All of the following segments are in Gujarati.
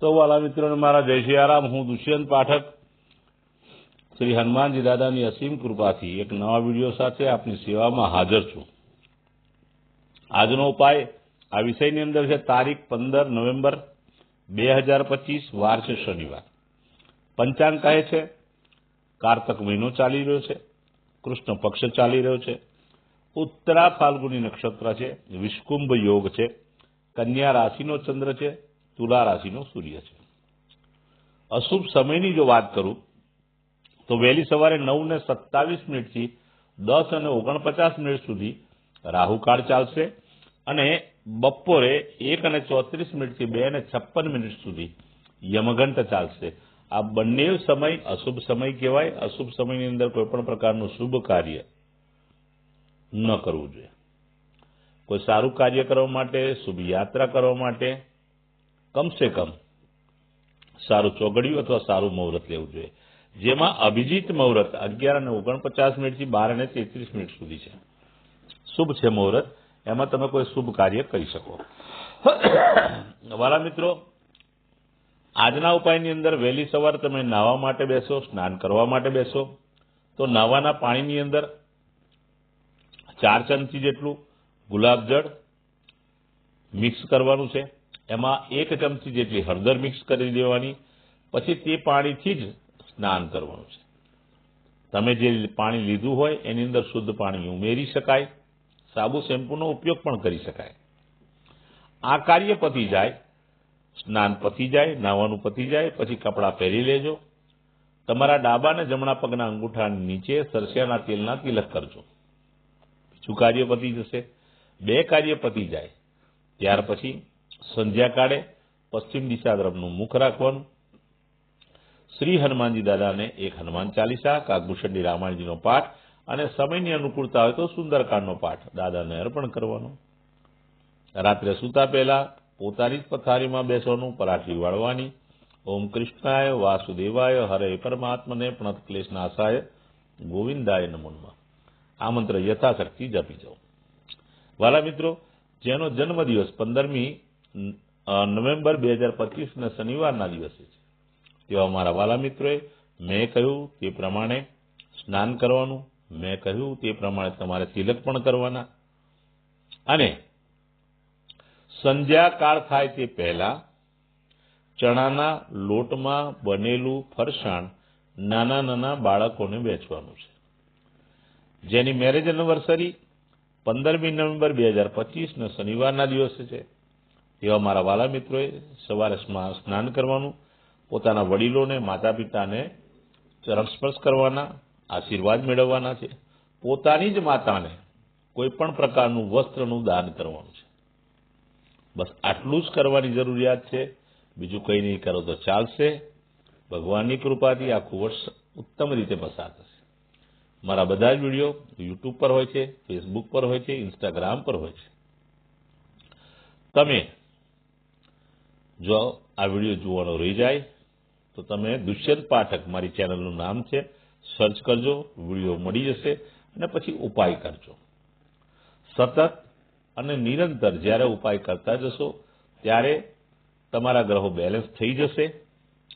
સૌ વાલા મિત્રોને મારા જય સિયારામ હું દુષ્યંત પાઠક. શ્રી હનુમાનજી દાદાની અસીમ કૃપાથી એક નવા વીડિયો સાથે આપની સેવામાં હાજર છું. આજનો ઉપાય આ વિષયની અંદર છે, તારીખ પંદર નવેમ્બર બે હજાર પચીસ વાર છે શનિવાર. પંચાંગ કહે છે, કારતક મહિનો ચાલી રહ્યો છે, કૃષ્ણ પક્ષ ચાલી રહ્યો છે, ઉત્તરા ફાલ્ગુની નક્ષત્ર છે, વિષ્કુંભ યોગ છે, કન્યા રાશિનો ચંદ્ર છે તુલા રાશિનો સૂર્ય છે. અશુભ સમયની જો વાત કરું, તો વહેલી સવારે નવ ને સત્તાવીસ મિનિટથી દસ અને ઓગણપચાસ મિનિટ સુધી રાહુકાળ ચાલશે અને બપોરે એક અને ચોત્રીસ મિનિટથી બે અને છપ્પન મિનિટ સુધી યમઘંટ ચાલશે. આ બંને સમય અશુભ સમય કહેવાય. અશુભ સમયની અંદર કોઈ પણ પ્રકારનું શુભ કાર્ય ન કરવું જોઈએ. કોઈ સારું કાર્ય કરવા માટે, શુભ યાત્રા કરવા માટે કમસે કમ સારું ચોગડિયું અથવા સારું મુહૂર્ત લેવું જોઈએ. જેમાં અભિજીત મુહૂર્ત અગિયાર અને ઓગણપચાસ મિનિટથી બાર અને તેત્રીસ મિનિટ સુધી છે. શુભ છે મુહૂર્ત. એમાં તમે કોઈ શુભ કાર્ય કરી શકો. વાલા મિત્રો, આજના ઉપાયની અંદર વહેલી સવારે તમે નાહવા માટે બેસો, સ્નાન કરવા માટે બેસો. તો નાહવાના પાણીની અંદર ચાર ચમચી જેટલું ગુલાબજળ મિક્સ કરવાનું છે. એમાં એક ચમચી જેટલી હળદર મિક્સ કરી દેવાની, પછી તે પાણીથી જ સ્નાન કરવાનું છે. તમે જે પાણી લીધું હોય એની અંદર શુદ્ધ પાણી ઉમેરી શકાય, સાબુ શેમ્પૂનો ઉપયોગ પણ કરી શકાય. આ કાર્ય પતી જાય, સ્નાન પતી જાય નાહવાનું પતી જાય, પછી કપડાં પહેરી લેજો. તમારા ડાબા અને જમણા પગના અંગૂઠા નીચે સરસિયાના તેલના તિલક કરજો. બીજું કાર્ય પતી જશે. બે કાર્ય પતી જાય. ત્યાર પછી સંધ્યાકાળે પશ્ચિમ દિશા તરફનું મુખ રાખવાનું. શ્રી હનુમાનજી દાદાને એક હનુમાન ચાલીસા કાકભૂષણની રામાયણજીનો પાઠ અને સમયની અનુકૂળતા હોય તો સુંદરકાંડનો પાઠ દાદાને અર્પણ કરવાનો. રાત્રે સૂતા પહેલા પોતાની જ પથારીમાં બેસવાનું, પરાઠી વાળવાની. ઓમ કૃષ્ણાય વાસુદેવાય, હરે પરમાત્મને પ્રણત ક્લેશ નાશાય ગોવિંદાય નમનમાં. આ મંત્ર યથાશક્તિ જપી જાઓ. વાલા મિત્રો, જેનો જન્મદિવસ પંદરમી નવેમ્બર બે હજાર પચીસના શનિવારના દિવસે છે. તેવા મારા વાલા મિત્રોએ મેં કહ્યું તે પ્રમાણે સ્નાન કરવાનું, મેં કહ્યું તે પ્રમાણે તમારે તિલક પણ કરવાના. અને સંધ્યાકાળ થાય તે પહેલા ચણાના લોટમાં બનેલું ફરસાણ નાના નાના બાળકોને વેચવાનું છે. જેની મેરેજ એનિવર્સરી પંદરમી નવેમ્બર બે હજાર પચીસના શનિવારના દિવસે છે. એવા મારા વાલા મિત્રોએ સવારે સ્નાન કરવાનું, પોતાના વડીલોને માતા પિતાને ચરણ કરવાના, આશીર્વાદ મેળવવાના છે. પોતાની જ માતાને કોઈ પણ પ્રકારનું વસ્ત્રનું દાન કરવાનું છે. બસ આટલું જ કરવાની જરૂરિયાત છે. બીજું કંઈ નહીં, કરો તો ચાલશે. ભગવાનની કૃપાથી આખું વર્ષ ઉત્તમ રીતે પસાર થશે. મારા બધા જ વીડિયો યુટ્યુબ પર હોય છે, ફેસબુક પર હોય છે, ઇન્સ્ટાગ્રામ પર હોય છે. તમે જો આ વીડિયો જોવાનો રહી જાય, તો તમે દુષ્યંત પાઠક, મારી ચેનલનું નામ છે સર્ચ કરજો, વીડિયો મળી જશે અને પછી ઉપાય કરજો. સતત અને નિરંતર જ્યારે ઉપાય કરતા જશો, ત્યારે તમારા ગ્રહો બેલેન્સ થઈ જશે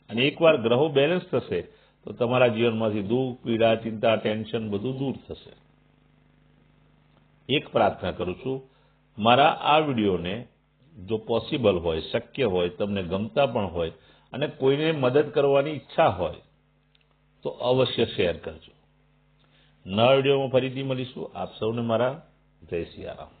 અને એકવાર ગ્રહો બેલેન્સ થશે, તો તમારા જીવનમાંથી દુઃખ, પીડા, ચિંતા ટેન્શન બધું દૂર થશે. એક પ્રાર્થના કરું છું, મારા આ વિડીયોને જો પોસિબલ હોય, શક્ય હોય, તમને ગમતા પણ હોય અને કોઈને મદદ કરવાની ઈચ્છા હોય, તો અવશ્ય શેર કરજો. નવા વિડીયોમાં ફરીથી મળીશું. આપ સૌને મારા જય સિયારામ